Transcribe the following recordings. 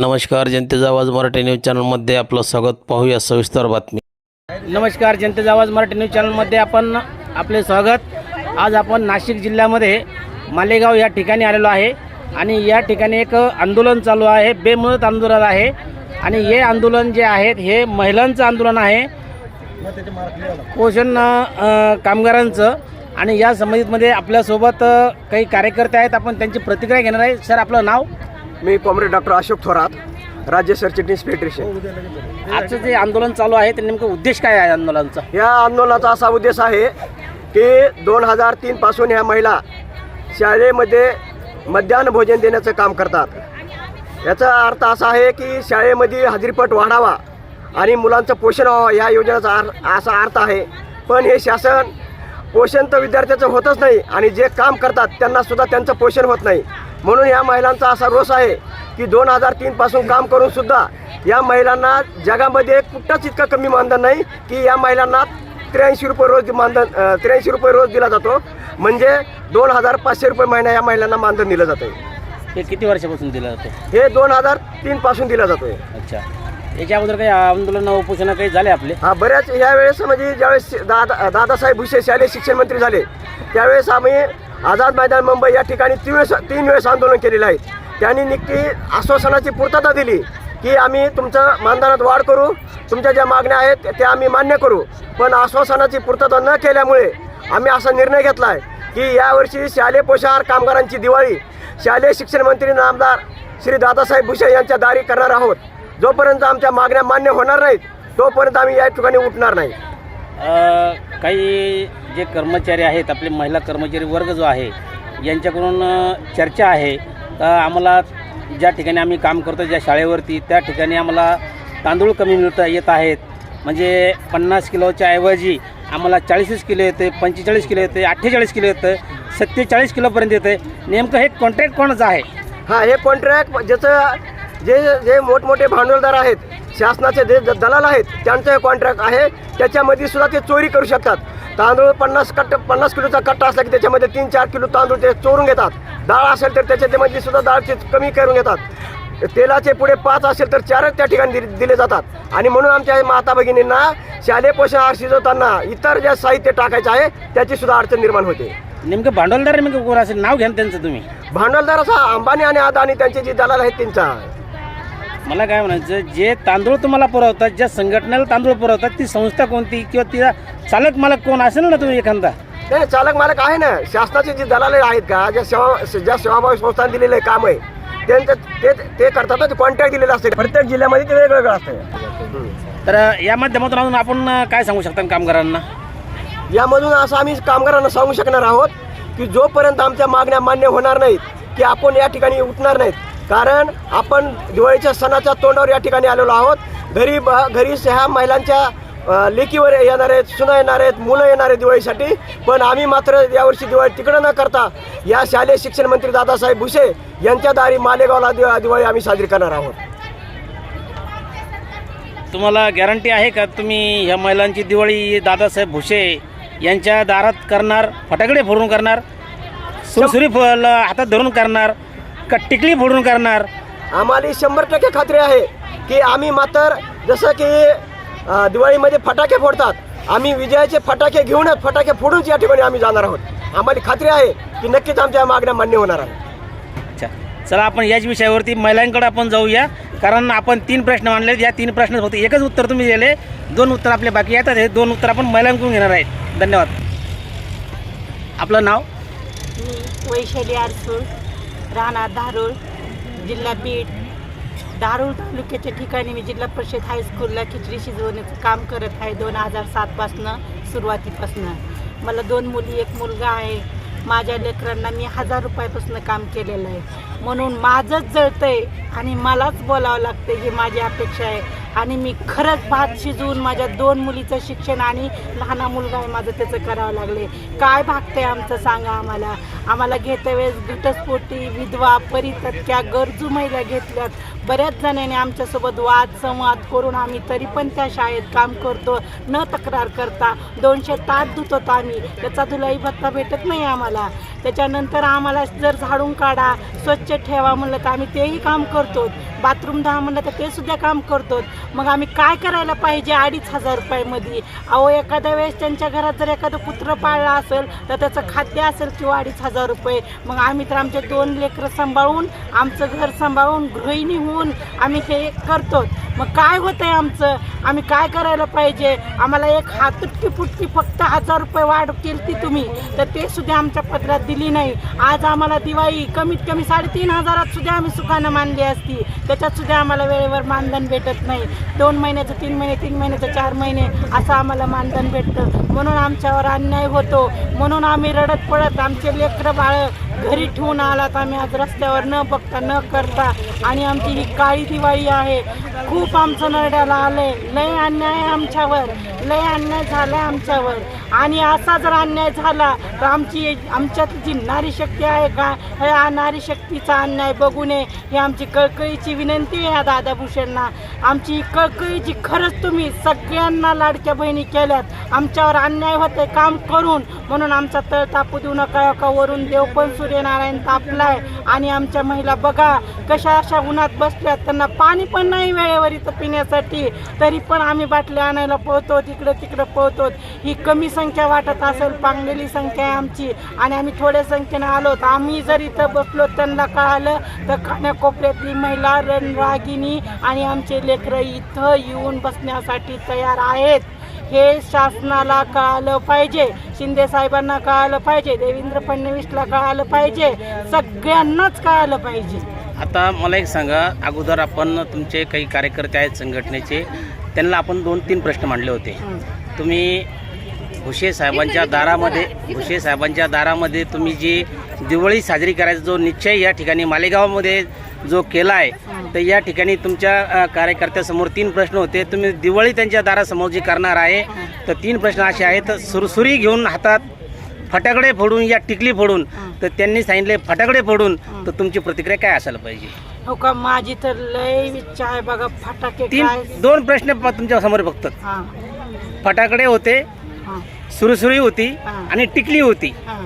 नमस्कार जनतेचा आवाज मराठी न्यूज चॅनलमध्ये आपलं स्वागत. पाहूया सविस्तर बातमी. नमस्कार जनतेचा आवाज मराठी न्यूज चॅनलमध्ये आपण आपले स्वागत. आज आपण नाशिक जिल्ह्यामध्ये मालेगाव या ठिकाणी आलेलो आहे आणि या ठिकाणी एक आंदोलन चालू आहे बेमुदत आंदोलन आहे. आणि हे आंदोलन जे आहे हे महिलांचं आंदोलन आहे. पोषण कामगारांचं. आणि या संबंधितमध्ये आपल्यासोबत काही कार्यकर्ते आहेत आपण त्यांची प्रतिक्रिया घेणार आहे. सर आपलं नाव? मी कॉम्रेड डॉक्टर अशोक थोरात राज्य सरचिटणीस फेडरेशन आजचं जे आंदोलन चालू आहे ते नेमकं उद्देश काय आहे आंदोलनाचा? या आंदोलनाचा असा उद्देश आहे की दोन हजार तीनपासून ह्या महिला शाळेमध्ये मध्यान्ह भोजन देण्याचं काम करतात. याचा अर्थ असा आहे की शाळेमध्ये हजेरीपट वाढावा आणि मुलांचं पोषण व्हावं या योजनेचा अर असा अर्थ आहे. पण हे शासन पोषण तर विद्यार्थ्याचं होतच नाही आणि जे काम करतात त्यांना सुद्धा त्यांचं पोषण होत नाही. म्हणून या महिलांचा असा रोष आहे की दोन हजार तीनपासून काम करून सुद्धा या महिलांना जगामध्ये कुठंच इतकं कमी मानधन नाही की या महिलांना त्र्याऐंशी रुपये रोज मानधन त्र्याऐंशी रुपये रोज दिला जातो. म्हणजे दोन हजार पाचशे रुपये महिना या महिलांना मानधन दिलं जातं हे किती वर्षापासून दिलं जातं हे दोन हजार तीनपासून दिलं जातोय. अच्छा. याच्या अगोदर काही आंदोलन उपोषण काही झाले आपले? हा बऱ्याच ह्या वेळेस म्हणजे ज्यावेळेस दादा दादासाहेब भुसे शालेय शिक्षण मंत्री झाले त्यावेळेस आम्ही आझाद मैदान मुंबई या ठिकाणी तीन वेळेस तीन वेळेस आंदोलन केलेलं आहे. त्यांनी नक्की आश्वासनाची पूर्तता दिली की आम्ही तुमचं मानधनात वाढ करू तुमच्या ज्या मागण्या आहेत त्या आम्ही मान्य करू. पण आश्वासनाची पूर्तता न केल्यामुळे आम्ही असा निर्णय घेतला आहे की यावर्षी शालेय पोशार कामगारांची दिवाळी शालेय शिक्षण मंत्री नामदार श्री दादासाहेब भुसे यांच्या दारी करणार आहोत. जोपर्यंत आमच्या मागण्या मान्य होणार नाहीत तोपर्यंत आम्ही या ठिकाणी उठणार नाही. अ, काही जे कर्मचारी आहेत आपले महिला कर्मचारी वर्ग जो आहे यांच्याकडून अ, चर्चा आहे. का आम्हाला ज्या ठिकाणी आम्ही काम करतो ज्या शाळेवरती त्या ठिकाणी आम्हाला तांदूळ कमी मिळत येत आहेत. म्हणजे पन्नास किलोच्या ऐवजी आम्हाला चाळीसच किलो येते पंचेचाळीस किलो येते अठ्ठेचाळीस किलो येतं सत्तेचाळीस किलोपर्यंत येते. नेमकं हे कॉन्ट्रॅक्ट कोणाचं आहे? हा हे कॉन्ट्रॅक्ट ज्याचं जे जे मोठमोठे भांडवलदार आहेत शासनाचे जे दलाल आहेत त्यांचं हे कॉन्ट्रॅक्ट आहे. त्याच्यामध्ये सुद्धा ते चोरी करू शकतात. तांदूळ पन्नास कट्ट पन्नास किलोचा कट्टा असला की त्याच्यामध्ये तीन चार किलो तांदूळ ते चोरून घेतात. डाळ असेल तर त्याच्यामध्ये सुद्धा डाळचे कमी करून घेतात. तेलाचे पुढे पाच असेल तर चारच त्या ठिकाणी दिले जातात. आणि म्हणून आमच्या माता भगिनींना शालेय पोषण शिजवताना इतर जे साहित्य टाकायचं आहे त्याची सुद्धा अडचण निर्माण होते. नेमकं भांडवलदार नेमकं कोण असेल? नाव घ्या त्यांचं तुम्ही. भांडवलदार असा अंबानी आणि अदानी त्यांचे जे दलाल आहेत त्यांचा. मला काय म्हणायचं जे तांदूळ तुम्हाला पुरवतात ज्या संघटनेला तांदूळ पुरवतात ती संस्था कोणती किंवा तिचा चालक मालक कोण असेल ना तुम्ही एखादा? नाही चालक मालक आहे ना. शासनाचे जे दलाल आहेत का ज्या सेवा ज्या सेवाभावी संस्थान दिलेलं काम आहे त्यांचं ते ते करतात कॉन्ट्रॅक्ट दिलेलं असते. प्रत्येक जिल्ह्यामध्ये ते वेगवेगळं असतं. तर या माध्यमातून अजून आपण काय सांगू शकता कामगारांना? यामधून असं आम्ही कामगारांना सांगू शकणार आहोत की जोपर्यंत आमच्या मागण्या मान्य होणार नाहीत की आपण या ठिकाणी उठणार नाहीत कारण आपण दिवाळीच्या सणाच्या तोंडावर या ठिकाणी आलेलो आहोत. घरी ब- घरी ह्या महिलांच्या लेकीवर येणार आहेत सुना येणार आहेत मुलं येणार आहेत दिवाळीसाठी. पण आम्ही मात्र यावर्षी दिवाळी तिकडं न करता या शालेय शिक्षण मंत्री दादासाहेब भुसे यांच्या दारी मालेगावला दिवा- दिवाळी आम्ही साजरी करणार आहोत. तुम्हाला गॅरंटी आहे का तुम्ही ह्या महिलांची दिवाळी दादासाहेब भुसे यांच्या दारात करणार फटाकडे फोडून करणार सुरसुरी फ- हातात धरून करणार का टिकली फोडून करणार? आम्हाला शंभर टक्के खात्री आहे की आम्ही मात्र जसं की अ, दिवाळीमध्ये फटाके फोडतात आम्ही विजयाचे फटाके घेऊनच फटाके फोडूनच या ठिकाणी आम्ही जाणार आहोत. आम्हाला खात्री आहे की नक्कीच आमच्या मागण्या मान्य होणार आहे अच्छा. चला आपण याच विषयावरती महिलांकडे आपण जाऊया. कारण आपण तीन प्रश्न मांडले या तीन प्रश्न फक्त एकच उत्तर तुम्ही दिले दोन उत्तर आपले बाकी येतात हे दोन उत्तर आपण महिलांकडून घेणार आहेत. धन्यवाद. आपलं नाव? मी वैशाली आरसूळ. राहणार धारूळ जिल्हा बीड. धारूळ तालुक्याच्या ठिकाणी मी जिल्हा परिषद हायस्कूलला खिचडी शिजवण्याचं काम करत आहे. दोन हजार सातपासनं सुरुवातीपासनं. मला दोन मुली एक मुलगा आहे. माझ्या लेकरांना मी हजार रुपयापासून काम केलेलं आहे. म्हणून माझंच जळतंय आणि मलाच बोलावं लागतं ही माझी अपेक्षा आहे. आणि मी खरंच भात शिजवून माझ्या दोन मुलीचं शिक्षण आणि लहान मुलगा आहे माझं त्याचं करावं लागले. काय भागतंय आमचं सांगा आम्हाला. आम्हाला घेत्या वेळेस घटस्फोटी विधवा परितत्या गरजू महिला घेतल्यात. बऱ्याच जणांनी आमच्यासोबत वाद संवाद करून आम्ही तरी पण त्या शाळेत काम करतो न तक्रार करता. दोनशे तास धुत होतो आम्ही. त्याचा धुलाई भत्ता भेटत नाही आम्हाला. त्याच्यानंतर आम्हाला जर झाडून काढा स्वच्छ ठेवा म्हणलं तर आम्ही तेही काम करतो. बाथरूम दहा म्हणलं तर ते सुद्धा काम करतो. मग आम्ही काय करायला पाहिजे अडीच हजार रुपयामध्ये? अहो एखाद्या वेळेस त्यांच्या घरात जर एखादं कुत्रं पाळलं असेल तर त्याचं खाद्य असेल किंवा अडीच हजार रुपये. मग आम्ही तर आमचे दोन लेकरं सांभाळून आमचं घर सांभाळून गृहिणी होऊन आम्ही हे करतो. मग काय होतं आहे आमचं? आम्ही काय करायला पाहिजे? आम्हाला एक हातुटकी फुटकी फक्त हजार रुपये वाढ केली ती तुम्ही. तर ते सुद्धा आमच्या पत्रात दिली नाही. आज आम्हाला दिवाळी कमीत कमी साडेतीन हजारात सुद्धा आम्ही सुखानं मानली असती. त्याच्यात सुद्धा आम्हाला वेळेवर मानधन भेटत नाही. दोन महिन्याचं तीन महिने तीन महिन्याचं चार महिने असं आम्हाला मानधन भेटतं. म्हणून आमच्यावर अन्याय होतो. म्हणून आम्ही रडत पडत आमचे लेकरं बाळं घरी ठेवून आलात. आम्ही आज रस्त्यावर न बघता न करता आणि आमची ही काळी दिवाळी आहे. खूप आमचं नरड्याला आलंय. लय अन्याय आमच्यावर. लय अन्याय झाला आमच्यावर. आणि असा जर अन्याय झाला तर आमची आमच्यात जी नारी शक्ती आहे का? ह्या नारी शक्तीचा अन्याय बघू नये. ही आमची कळकळीची विनंती आहे ह्या दादाभूषणना आमची कळकळी कळकळीची खरंच तुम्ही सगळ्यांना लाडक्या बहिणी केल्यात. आमच्यावर अन्याय होते काम करून. म्हणून आमचा तळ तापू देऊ नका का वरून देव पण सूर्यनारायण तापलाय. आणि आमच्या महिला बघा कशा अशा उन्हात बसल्यात त्यांना पाणी पण नाही वेळेवर इथं पिण्यासाठी. तरी पण आम्ही बाटल्या आणायला पोहतो तिकडं तिकडं पोहतो. ही कमी संख्या वाटत असेल पांगलेली संख्या आहे आमची. आणि आम्ही थोड्या संख्येनं आलो तर आम्ही जर इथं बसलो त्यांना कळालं तर कानाकोपऱ्यातली महिला रणरागिनी आणि आमचे लेकरं इथं येऊन बसण्यासाठी तयार आहेत. हे शासनाला कळालं पाहिजे शिंदे साहेबांना कळालं पाहिजे देवेंद्र फडणवीसला कळालं पाहिजे सगळ्यांनाच कळालं पाहिजे. आता मला एक सांगा अगोदर आपण तुमचे काही कार्यकर्ते आहेत संघटनेचे त्यांना आपण दोन तीन प्रश्न मांडले होते. तुम्ही भुसे साहेबांच्या दारामध्ये भुसे साहेबांच्या दारामध्ये तुम्ही जी दिवाळी साजरी करायचा जो निश्चय या ठिकाणी मालेगावमध्ये जो केला आहे तर या ठिकाणी तुमच्या कार्यकर्त्यासमोर तीन प्रश्न होते. तुम्ही दिवाळी त्यांच्या दारासमोर जी करणार आहे तर तीन प्रश्न असे आहेत. सुरसुरी घेऊन हातात फटाकडे फोडून या टिकली फोडून तर त्यांनी सांगितले फटाकडे फोडून तर तुमची प्रतिक्रिया काय असायला पाहिजे? हो का? माझी तर लय इच्छा आहे बघा फटाके काय? तीन दोन प्रश्न प- तुमच्यासमोर फक्त. हा. फटाकडे होते हा. सुरसुरी होती. आणि टिकली होती. हा.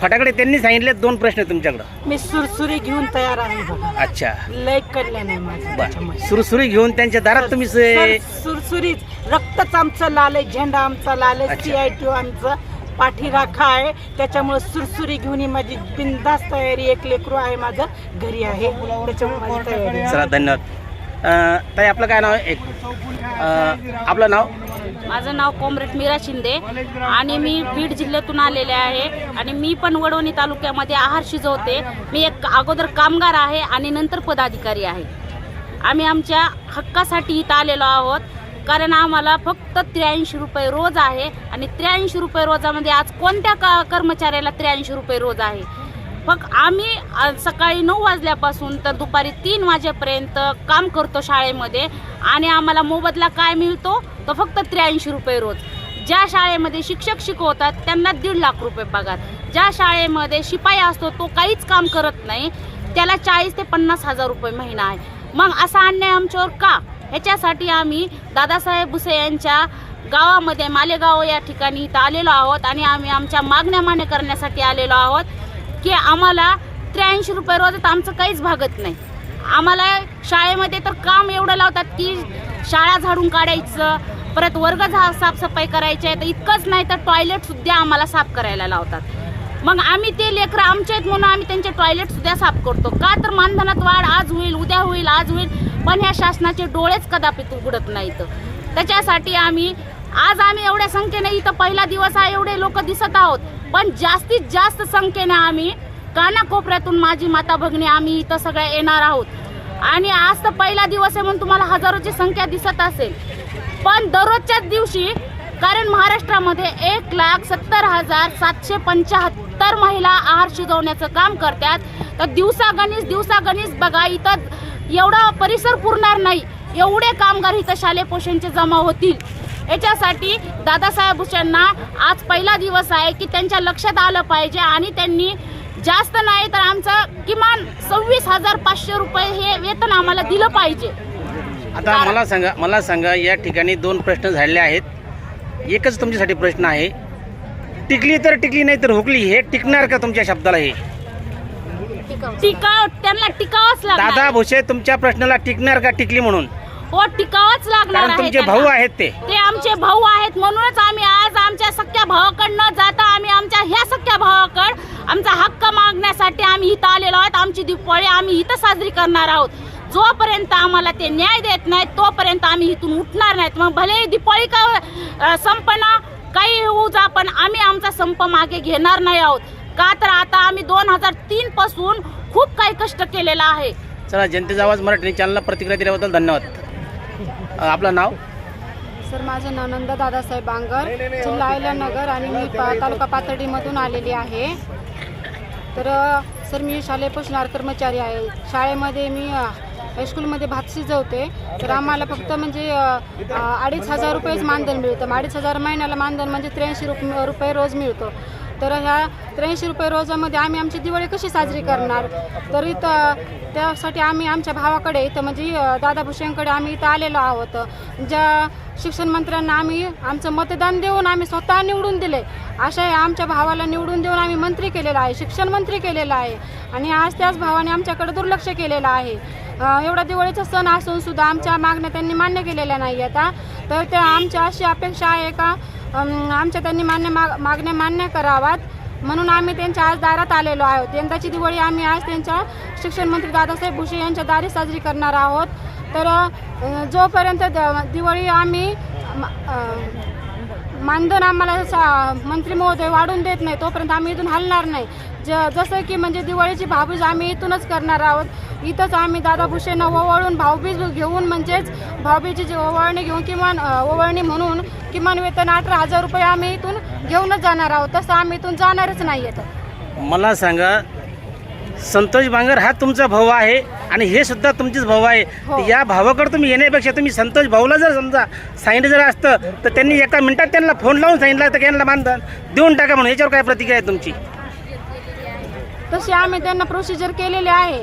फटाकडे त्यांनी सांगितले दोन प्रश्न तुमच्याकडं. मी सुरसुरी घेऊन तयार आहे बघा. अच्छा. लय कल्याण आहे माझं बर. त्याच्यामुळे. सुरसुरी घेऊन त्यांच्या दारात तुम्ही से- सर- सुरसुरीत रक्तच आमचं लाल आहे झेंडा आमचा लाल आहे अच्छा. सी आय टी आमचं. पाठीराखा आहे त्याच्यामुळे सुरसुरी घेऊन ही माझी बिंदास तयारी एक लेकरू आहे माझं घरी आहे. त्याच्यामुळे माझी तयारी आहे. चला धन्यवाद. अं, ताई आपलं काय नाव आहे? एक. अं, आपलं नाव? माझं नाव कॉम्रेड मीरा शिंदे आणि मी बीड जिल्ह्यातून आलेले आहे आणि मी पण वडवणी तालुक्यामध्ये आहार शिजवते. मी एक अगोदर कामगार आहे आणि नंतर पदाधिकारी आहे. आम्ही आमच्या हक्कासाठी इथं आलेलो आहोत. कारण आम्हाला फक्त त्र्याऐंशी रुपये रोज आहे आणि त्र्याऐंशी रुपये रोजामध्ये आज कोणत्या का कर्मचाऱ्याला त्र्याऐंशी रुपये रोज आहे? फक्त आम्ही सकाळी नऊ वाजल्यापासून तर दुपारी तीन वाजेपर्यंत काम करतो शाळेमध्ये आणि आम्हाला मोबदला काय मिळतो? तो फक्त त्र्याऐंशी रुपये रोज. ज्या शाळेमध्ये शिक्षक शिकवतात त्यांना दीड लाख रुपये पगार. ज्या शाळेमध्ये शिपाई असतो तो काहीच काम करत नाही. त्याला चाळीस ते पन्नास हजार रुपये महिना आहे. मग असा अन्याय आमच्यावर का? ह्याच्यासाठी आम्ही दादासाहेब भुसे यांच्या गावामध्ये मालेगाव या ठिकाणी इथं आलेलो आहोत आणि आम्ही आमच्या मागण्या मान्य करण्यासाठी आलेलो आहोत की आम्हाला त्र्याऐंशी रुपये रोजात आमचं काहीच भागत नाही. आम्हाला शाळेमध्ये तर काम एवढं लावतात की शाळा झाडून काढायचं परत वर्ग झा साफसफाई करायची आहे तर इतकंच नाही तर टॉयलेटसुद्धा आम्हाला साफ करायला लावतात. मग आम्ही ते लेकरं आमचे आहेत म्हणून आम्ही त्यांचे टॉयलेट सुद्धा साफ करतो. का तर मानधनात वाढ आज होईल उद्या होईल आज होईल पण ह्या शासनाचे डोळेच कदापित उघडत नाहीत. त्याच्यासाठी आम्ही आज आम्ही एवढ्या संख्येने इथं पहिला दिवस आहे एवढे लोक दिसत आहोत पण जास्तीत जास्त संख्येने आम्ही कानाकोपऱ्यातून माझी माता भगिनी आम्ही इथं सगळ्या येणार आहोत. आणि आज तर पहिला दिवस आहे म्हणून तुम्हाला हजारोची संख्या दिसत असेल. पण दररोजच्याच दिवशी कारण महाराष्ट्रामध्ये एक लाख सत्तर हजार सातशे सत्तर महिला आहार शिजवण्याचं काम करतात. तर दिवसा गणेश दिवसा बघा इथं एवढा परिसर पुरणार नाही. एवढे कामगार इथं शालेय पोषणचे जमा होतील. याच्यासाठी दादासाहेब भुसेंना आज पहिला दिवस आहे की त्यांच्या लक्षात आलं पाहिजे आणि त्यांनी जास्त नाही तर आमचं किमान सव्वीस हजार पाचशे रुपये हे वेतन आम्हाला दिलं पाहिजे. आता मला सांगा मला सांगा या ठिकाणी दोन प्रश्न झालेले आहेत. एकच तुमच्यासाठी प्रश्न आहे टिकली तर टिकली नाही तर हुकली. हे टिकणार का तुमच्या शब्दाला हे? टिकाव त्यांना टिकावंच लागणार दादा भुसे तुमच्या प्रश्नाला टिकणार का टिकली म्हणून? हो टिकावंच लागणार कारण आहे तुमचे त्यांना. भाऊ आहेत ते. ते आमचे भाऊ आहेत म्हणूनच आम्ही आज आमच्या सख्या भावाकडनं जाता आम्ही आमच्या ह्या सख्या भावाकड आमचा हक्क मागण्यासाठी आम्ही इथं आलेलो आहोत. आमची दिवाळी आम्ही इथं साजरी करणार आहोत. जोपर्यंत आम्हाला ते न्याय देत नाहीत तोपर्यंत आम्ही इथून उठणार नाहीत. मग भले दिवाळी का अ, संपना काही होऊ जा पण आम्ही आमचा संप मागे घेणार नाही आहोत. का तर आता आम्ही दोन हजार तीन पासून खूप काही कष्ट केलेलं आहे. चला जनतेचा आवाज मराठी चॅनलला प्रतिक्रिया दिल्याबद्दल धन्यवाद. आपलं नाव? सर माझं नाव नंदा दादासाहेब बांगर जिल्हा अहिल्यानगर आणि मी पा तालुका पाथर्डीमधून आलेली आहे. तर सर मी शालेय पोषणार कर्मचारी आहे. शाळेमध्ये मी हायस्कूलमध्ये भात शिजवते तर आम्हाला फक्त म्हणजे अडीच हजार रुपयेच मानधन मिळतं. अडीच हजार महिन्याला मानधन म्हणजे त्र्याऐंशी रुप रुपये रोज मिळतो. तर ह्या त्र्याऐंशी रुपये रोजामध्ये आम्ही आमची दिवाळी कशी साजरी करणार? तर इथं त्यासाठी आम्ही आमच्या भावाकडे इथं म्हणजे दादा भुसेंकडे आम्ही इथं आलेलो आहोत. ज्या शिक्षण मंत्र्यांना आम्ही आमचं मतदान देऊन आम्ही स्वतः निवडून दिले अशा या आमच्या भावाला निवडून देऊन आम्ही मंत्री केलेला आहे शिक्षण मंत्री केलेला आहे. आणि आज त्याच भावाने आमच्याकडे दुर्लक्ष केलेलं आहे. एवढा दिवाळीचा सण असून सुद्धा आमच्या मागण्या त्यांनी मान्य केलेल्या नाही आता तर त्या आमच्या अशी अपेक्षा आहे का आमच्या त्यांनी मान्य माग मागण्या मान्य कराव्यात. म्हणून आम्ही त्यांच्या आज दारात आलेलो आहोत. यंदाची दिवाळी आम्ही आज त्यांच्या शिक्षण मंत्री दादासाहेब भुसे यांच्या दारी साजरी करणार आहोत. तर जोपर्यंत द- दिवाळी आम्ही मानधन आम्हाला सा मंत्री महोदय वाढून देत नाही तोपर्यंत आम्ही इथून हलणार नाही. ज जसं की म्हणजे दिवाळीची भाबूज आम्ही इथूनच करणार आहोत. इथंच आम्ही दादा भुसेंना ओवाळून भाऊबीज घेऊन म्हणजेच भाऊबीजी जी ओवाळणी घेऊन किमान ओवाळणी म्हणून किमान वेतन अठरा हजार रुपये आम्ही इथून घेऊनच जाणार आहोत. तसं आम्ही इथून जाणारच नाही येतं मला सांगा संतोष बांगर हा तुमचा भाऊ आहे आणि हे सुद्धा तुमचेच भाऊ आहे. हो. या भावाकडे तुम्ही येण्यापेक्षा तुम्ही संतोष भाऊला जर समजा सांगितलं जर असतं तर त्यांनी एका मिनिटात त्यांना फोन लावून सांगितलं तर यांना बांधन देऊन टाका म्हणून. याच्यावर काय प्रतिक्रिया आहे तुमची? तशी आम्ही त्यांना प्रोसिजर केलेली आहे.